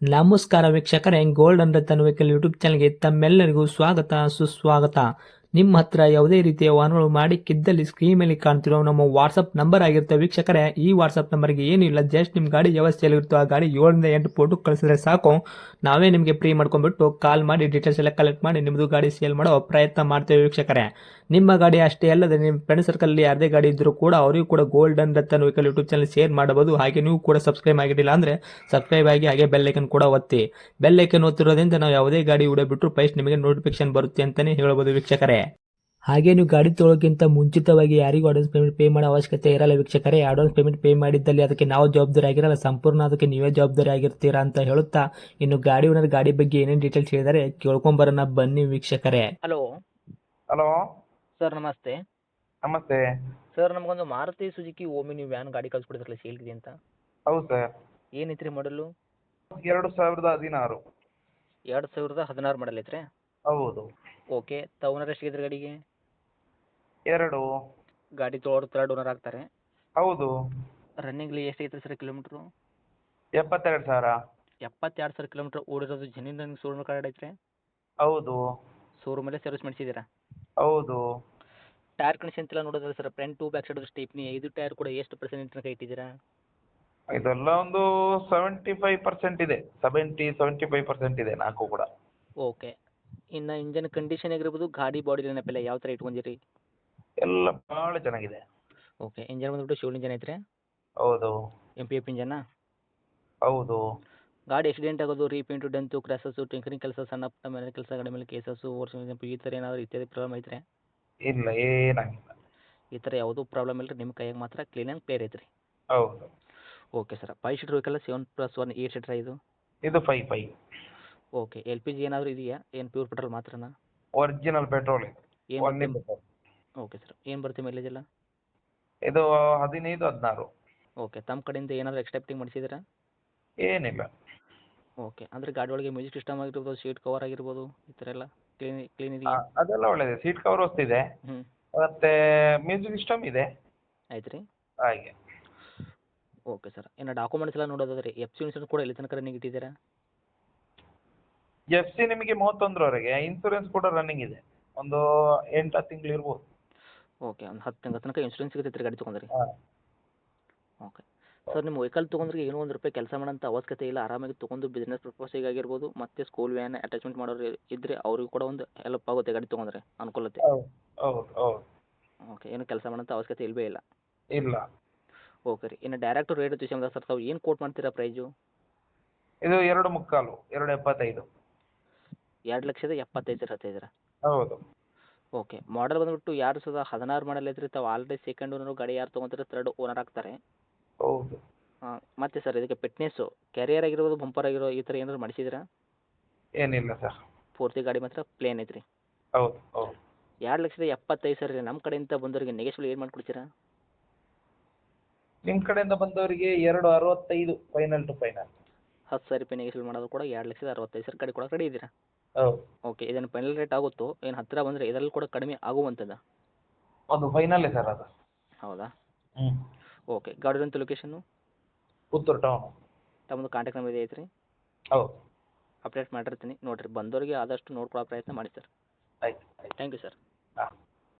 ನಮಸ್ಕಾರ ವೀಕ್ಷಕರೇ, gold and Ratan vehicle YouTube ಚಾನಲ್ಗೆ ತಮ್ಮೆಲ್ಲರಿಗೂ ಸ್ವಾಗತ, ಸುಸ್ವಾಗತ. ನಿಮ್ಮ ಹತ್ರ ಯಾವುದೇ ರೀತಿಯ ವಾಹನಗಳು ಮಾಡಿಕ್ಕಿದ್ದಲ್ಲಿ ಸ್ಕ್ರೀನ್ ಮೇಲೆ ಕಾಣ್ತಿರೋ ನಮ್ಮ ವಾಟ್ಸಪ್ ನಂಬರ್ ಆಗಿರುತ್ತೆ ವೀಕ್ಷಕರೇ. ಈ ವಾಟ್ಸಪ್ ನಂಬರ್ಗೆ ಏನಿಲ್ಲ ಜಸ್ಟ್ ನಿಮ್ಮ ಗಾಡಿ ವ್ಯವಸ್ಥೆಯಲ್ಲಿರುತ್ತೋ ಆ ಗಾಡಿ ಏಳರಿಂದ ಎಂಟು ಫೋಟೋ ಕಳಿಸಿದ್ರೆ ಸಾಕು. ನಾವೇ ನಿಮಗೆ ಫ್ರೀ ಮಾಡ್ಕೊಂಡ್ಬಿಟ್ಟು ಕಾಲ್ ಮಾಡಿ ಡೀಟೇಲ್ಸ್ ಎಲ್ಲ ಕಲೆಕ್ಟ್ ಮಾಡಿ ನಿಮ್ಮದು ಗಾಡಿ ಸೇಲ್ ಮಾಡೋ ಪ್ರಯತ್ನ ಮಾಡ್ತೇವೆ ವೀಕ್ಷಕರೇ. ನಿಮ್ಮ ಗಾಡಿ ಅಷ್ಟೇ ಅಲ್ಲದೆ ನಿಮ್ಮ ಫ್ರೆಂಡ್ ಸರ್ಕಲಲ್ಲಿ ಯಾರದೇ ಗಾಡಿ ಇದ್ದರೂ ಕೂಡ ಅವರಿಗೂ ಕೂಡ golden Ratna vehicle YouTube channel share ಮಾಡಬಹುದು. ಹಾಗೆ ನೀವು ಕೂಡ ಸಬ್ಸ್ಕ್ರೈಬ್ ಆಗಿರಲಿಲ್ಲ ಅಂದರೆ ಸಬ್ಸ್ಕ್ರೈಬ್ ಆಗಿ ಹಾಗೆ ಬೆಲ್ ಐಕನ್ ಕೂಡ ಒತ್ತಿ. ಬೆಲ್ ಐಕನ್ ಒತ್ತಿರೋದ್ರಿಂದ ನಾವು ಯಾವುದೇ ಗಾಡಿ ವಿಡಿಯೋ ಬಿಟ್ಟರು ಫಸ್ಟ್ ನಿಮಗೆ ನೋಟಿಫಿಕೇಶನ್ ಬರುತ್ತೆ ಅಂತಲೇ ಹೇಳಬಹುದು ವೀಕ್ಷಕರೇ. ಹಾಗೆ ನೀವು ಗಾಡಿ ತೊಳೋಕ್ಕಿಂತ ಮುಂಚಿತವಾಗಿ ಯಾರಿಗೂ ಅಡ್ವಾನ್ಸ್ ಪೇಮೆಂಟ್ ಪೇ ಮಾಡೋ ಅವಶ್ಯಕತೆ ಇರಲ್ಲ ವೀಕ್ಷಕರೇ. ಅಡ್ವಾನ್ಸ್ ಪೇಮೆಂಟ್ ಪೇ ಮಾಡಿದ್ದಲ್ಲಿ ಅದಕ್ಕೆ ನಾವು ಜವಾಬ್ದಾರಿ ಆಗಿರಲ್ಲ. ಸಂಪೂರ್ಣ ಅದಕ್ಕೆ ನೀವೇ ಜವಾಬ್ದಾರಿ ಆಗಿರ್ತೀರಾ ಅಂತ ಹೇಳುತ್ತಾ ಇನ್ನು ಗಾಡಿ ಓನರ್ ಗಾಡಿ ಬಗ್ಗೆ ಏನೇನು ಡೀಟೇಲ್ಸ್ ಹೇಳಿದರೆ ಕೇಳ್ಕೊಂಬರೋಣ ಬನ್ನಿ ವೀಕ್ಷಕರೇ. ಹಲೋ ಹಲೋ ಸರ್ ನಮಸ್ತೆ. ನಮಸ್ತೆ. ಸರ್ ನಮಗೊಂದು ಮಾರುತಿ ಸುಜುಕಿ ಓಮಿನಿ ವ್ಯಾನ್ ಗಾಡಿ ಕಳ್ಸಿಕೊಡಿದ್ರಲ್ಲ ಸೇಲ್ಗಿದೆ ಅಂತ. ಹೌದು ಸರ್. ಏನೈತ್ರಿ ಮಾಡಲು ಎರಡು ಸಾವಿರದ ಹದಿನಾರು. ಎರಡು ಸಾವಿರದ ಹದಿನಾರು ಮಾಡಲ್ ಐತ್ರಿ? ಹೌದು. ಓಕೆ ತವನರ್ ಎಷ್ಟಿದ್ರೆ ಗಾಡಿಗೆ? ಎರಡು. ಗಾಡಿ ತೋರ್ ತರ್ಡ್ ಓನರ್ ಆಗ್ತಾರೆ. ಹೌದು. ರನ್ನಿಂಗ್ಲಿ ಎಷ್ಟು ಐತ್ರಿ ಸರ್ ಕಿಲೋಮೀಟ್ರು ಎಪ್ಪತ್ತೆರಡು ಸಾವಿರ. ಎಪ್ಪತ್ತೆರಡು ಸಾವಿರ ಕಿಲೋಮೀಟರ್ ಓಡಿರೋದು ಜೆನ್ಯೂನ್ ರನ್ನಿಂಗ್ ಶೋರೂಮ್ ಕಾರ್ಡ್ ಐತ್ರಿ? ಹೌದು. ಶೋರೂಮಲ್ಲೇ ಸರ್ವಿಸ್ ಮಾಡಿಸಿದ್ದೀರಾ? ಹೌದು. ಟೈರ್ ಕಂಡೀಷನ್ ಎಲ್ಲ ನೋಡೋದ್ರೆ sir front to back side stepney ಐದು ಟೈರ್ ಕೂಡ ಎಷ್ಟು ಪರ್ಸೆಂಟ್ ತನಕ ಇಟ್ಟಿದ್ದೀರಾ? ಇದೆಲ್ಲ ಒಂದು ಸೆವೆಂಟಿ ಫೈವ್ ಪರ್ಸೆಂಟ್ ಇದೆ ಸೆವೆಂಟಿ ಸೆವೆಂಟಿ ಫೈವ್ ಪರ್ಸೆಂಟ್ ಇದೆ ನಾಲ್ಕು ಕೂಡ. ಓಕೆ ಇನ್ನು ಇಂಜನ್ ಕಂಡೀಷನ್ ಆಗಿರ್ಬೋದು ಗಾಡಿ ಬಾಡಿ ನೆನಪಿಲ್ಲ ಯಾವ ಥರ ಇಟ್ಕೊಂಡಿರಿ? ಎಲ್ಲ ಭಾಳ ಚೆನ್ನಾಗಿದೆ. ಓಕೆ ಇಂಜನ್ ಬಂದ್ಬಿಟ್ಟು ಶಿವಲ್ ಇಂಜನ್ ಐತ್ರಿ? ಹೌದು. ಎಂ ಪಿ ಎಫ್ ಇಂಜನ್ನ ಹೌದು. ಗಾಡಿ ಆಕ್ಸಿಡೆಂಟ್ ಆಗೋದು ರೀಪೇಂಟು ಡೆಂತು ಕ್ರ್ಯಾಸಸ್ಸು ಟಿಂಕರಿಂಗ್ ಕೆಲಸ ಸಣ್ಣ ಪುಟ್ಟ ಮನೆ ಕೆಲಸ ಗಾಡಿ ಮೇಲೆ ಕೇಸಸ್ಸು ವರ್ಷ ಈ ಥರ ಏನಾದರೂ ಇತ್ಯಾದಿ ಪ್ರಾಬ್ಲಮ್ ಐತ್ರಿ? ಇಲ್ಲ ಏನಾಗಿಲ್ಲ. ಈ ಥರ ಯಾವುದೂ ಪ್ರಾಬ್ಲಮ್ ಇಲ್ಲ ನಿಮ್ಮ ಕೈಯಾಗ ಮಾತ್ರ ಕ್ಲೀನ್ ಆ್ಯಂಡ್ ಕ್ಲಿಯರ್ ಐತ್ರಿ. ಹೌದು. ಓಕೆ ಸರ್ ಫೈವ್ ಸೀಟ್ರ್ ಬೇಕಲ್ಲ seven plus one eight seater ಇದು? ಇದು five five okay L P G ಏನಾದರೂ ಇದೆಯಾ? ಏನು ಪ್ಯೂರ್ ಪೆಟ್ರೋಲ್ ಮಾತ್ರನಾ? ಒರಿಜಿನಲ್ ಪೆಟ್ರೋಲ್ ಇದು. ಏನು ಓಕೆ ಸರ್ ಏನು ಬರುತ್ತೆ ಮೈಲೇಜ್ ಎಲ್ಲ? ಇದು ಹದಿನೈದು ಹದಿನಾರು. ಓಕೆ ತಮ್ಮ ಕಡೆಯಿಂದ ಏನಾದರೂ ಎಕ್ಸ್ಟೆಪ್ಟಿಂಗ್ ಮಾಡಿಸಿದ್ದೀರಾ ಏನಿಲ್ಲ. ಓಕೆ ಅಂದರೆ ಗಾಡಿ ಒಳಗೆ ಮ್ಯೂಸಿಕ್ ಸಿಸ್ಟಮ್ ಆಗಿರ್ಬೋದು ಸೀಟ್ ಕವರ್ ಆಗಿರ್ಬೋದು ಈ ಥರ ಎಲ್ಲ? ಕ್ಲೀನ್ ಇದೆಯಾ? ಅದೆಲ್ಲ ಒಳ್ಳೆಯದೆ ಸೀಟ್ ಕವರ್ ಹೊಸ್ತಿದೆ ಹ್ಞೂ ಮತ್ತೆ ಮ್ಯೂಸಿಕ್ ಸಿಸ್ಟಮ್ ಇದೆ. ಆಯ್ತು ರೀ ಹಾಗೆ. Okay sir. ಇನ್ನು ಡಾಕ್ಯುಮೆಂಟ್ಸ್ ಎಲ್ಲ ನೋಡೋದಾದ್ರೆ ಎಫ್ ಸಿ ಇನ್ಸೂರೆನ್ಸ್ ಕೂಡ ಎಲ್ಲಿ ತನಕ ರನ್ನಿಂಗ್ ಇಟ್ಟಿದ್ದೀರಾ? ಎಫ್ ಸಿ ನಿಮಗೆ ಮೂವತ್ತೊಂದರವರೆಗೆ ಇನ್ಸೂರೆನ್ಸ್ ಕೂಡ ರನ್ನಿಂಗ್ ಇದೆ. ಒಂದು ಎಂಟು ಹತ್ತು ತಿಂಗಳು ಇರ್ಬೋದು. ಓಕೆ ಒಂದು ಹತ್ತು ತಿಂಗಳ ತನಕ ಇನ್ಸೂರೆನ್ಸ್ ಸಿಗುತ್ತೆ ಗಾಡಿ ತೊಗೊಂಡ್ರಿ. ಹಾಂ. ಓಕೆ. ಸರ್ ನಿಮ್ಮ ವೆಹಿಕಲ್ ತೊಗೊಂಡ್ರೆ ಏನೋ ಒಂದು ರೂಪಾಯಿ ಕೆಲಸ ಮಾಡೋಂಥ ಅವಶ್ಯಕತೆ ಇಲ್ಲ. ಆರಾಮಾಗಿ ತೊಗೊಂಡು ಬಿಸ್ನೆಸ್ ಪರ್ಪಸಿಗೆ ಆಗಿರ್ಬೋದು ಮತ್ತೆ ಸ್ಕೂಲ್ ವ್ಯಾನ್ ಅಟ್ಯಾಚ್ಮೆಂಟ್ ಮಾಡೋರು ಇದ್ದರೆ ಅವ್ರಿಗೂ ಕೂಡ ಒಂದು ಹೆಲ್ಪ್ ಆಗುತ್ತೆ ಗಾಡಿ ತೊಗೊಂಡ್ರೆ ಅನುಕೂಲತೆ. ಹೌದು ಹೌದು ಹೌದು. ಓಕೆ ಏನು ಕೆಲಸ ಮಾಡೋಂಥ ಅವಶ್ಯಕತೆ ಇಲ್ಲವೇ ಇಲ್ಲ. ಇಲ್ಲ. ಓಕೆ ರೀ. ಇನ್ನು ಡೈರೆಕ್ಟ್ ರೇಟ್ ವಿಷಯ ಸರ್ ತಾವು ಏನು ಕೋಟ್ ಮಾಡ್ತೀರಾ ಪ್ರೈಸು ಇದು ಎರಡು ಮುಕ್ಕಾಲು ಎರಡು ಎಪ್ಪತ್ತೈದು. ಎರಡು ಲಕ್ಷದ ಎಪ್ಪತ್ತೈದು ಸಾವಿರ ಹತ್ತೈದರ ಹೌದು. ಓಕೆ ಮಾಡಲ್ ಬಂದ್ಬಿಟ್ಟು ಯಾರು ಸಾವಿರದ ಹದಿನಾರು ಮಾಡಲ್ ಐತ್ರಿ. ತಾವು ಆಲ್ರೆಡಿ ಸೆಕೆಂಡ್ ಓನರು ಗಾಡಿ ಯಾರು ತೊಗೊಂತಾರೆ ತರ್ಡ್ ಓನರ್ ಆಗ್ತಾರೆ. ಹೌದು. ಹಾಂ ಮತ್ತೆ ಸರ್ ಇದಕ್ಕೆ ಫಿಟ್ನೆಸ್ ಕ್ಯಾರಿಯರ್ ಆಗಿರ್ಬೋದು ಬಂಪರ್ ಆಗಿರೋ ಈ ತರ ಏನಾದ್ರು ಮಾಡಿಸಿದ್ದೀರಾ? ಏನಿಲ್ಲ ಸರ್ ಪೂರ್ತಿ ಗಾಡಿ ಮಾತ್ರ ಪ್ಲೇನ್ ಐತ್ರಿ. ಹೌದು ಹೌದು. ಎರಡು ಲಕ್ಷದ ಎಪ್ಪತ್ತೈದು ಸಾವಿರ ನಮ್ಮ ಕಡೆಯಿಂದ ಬಂದವರಿಗೆ ನೆಗೆಶ್ವಲ್ ಏನು ಮಾಡ್ಕೊಡ್ತೀರಾ? ನಿಮ್ಮ ಕಡೆಯಿಂದ ಬಂದವರಿಗೆ ಎರಡು ಅರವತ್ತೈದು ಫೈನಲ್ ಟು ಫೈನಲ್ ಹತ್ತು ಸಾವಿರ ರೂಪಾಯಿ ನೆಗೆಶ್ವಲ್ ಮಾಡೋದು ಕೂಡ ಎರಡು ಲಕ್ಷದ ಅರವತ್ತೈದು ಸಾವಿರ ಗಾಡಿ ಕೊಡೋಕೆ ರೆಡಿ ಇದ್ದೀರಾ ಹೌದು. ಓಕೆ ಇದನ್ನು ಫೈನಲ್ ರೇಟ್ ಆಗುತ್ತೋ ಏನು ಹತ್ತಿರ ಬಂದರೆ ಇದರಲ್ಲಿ ಕೂಡ ಕಡಿಮೆ ಆಗುವಂಥದ್ದು ಅದು ಫೈನಲ್ಲೇ ಸರ್ ಅದು. ಹೌದಾ? ಹ್ಞೂ okay garden location Puttur town ತಮ್ಮದು ಕಾಂಟ್ಯಾಕ್ಟ್ ನಂಬರ್ ಇದೆ ಐತ್ರಿ? ಹೌದು. ಅಪ್ಡೇಟ್ ಮಾಡಿರ್ತೀನಿ. ನೋಡಿರಿ ಬಂದವರಿಗೆ ಆದಷ್ಟು ನೋಡ್ಕೊಳ್ಳೋ ಪ್ರಯತ್ನ ಮಾಡಿ ಸರ್. ಆಯ್ತು ಥ್ಯಾಂಕ್ ಯು ಸರ್ ಹಾಂ.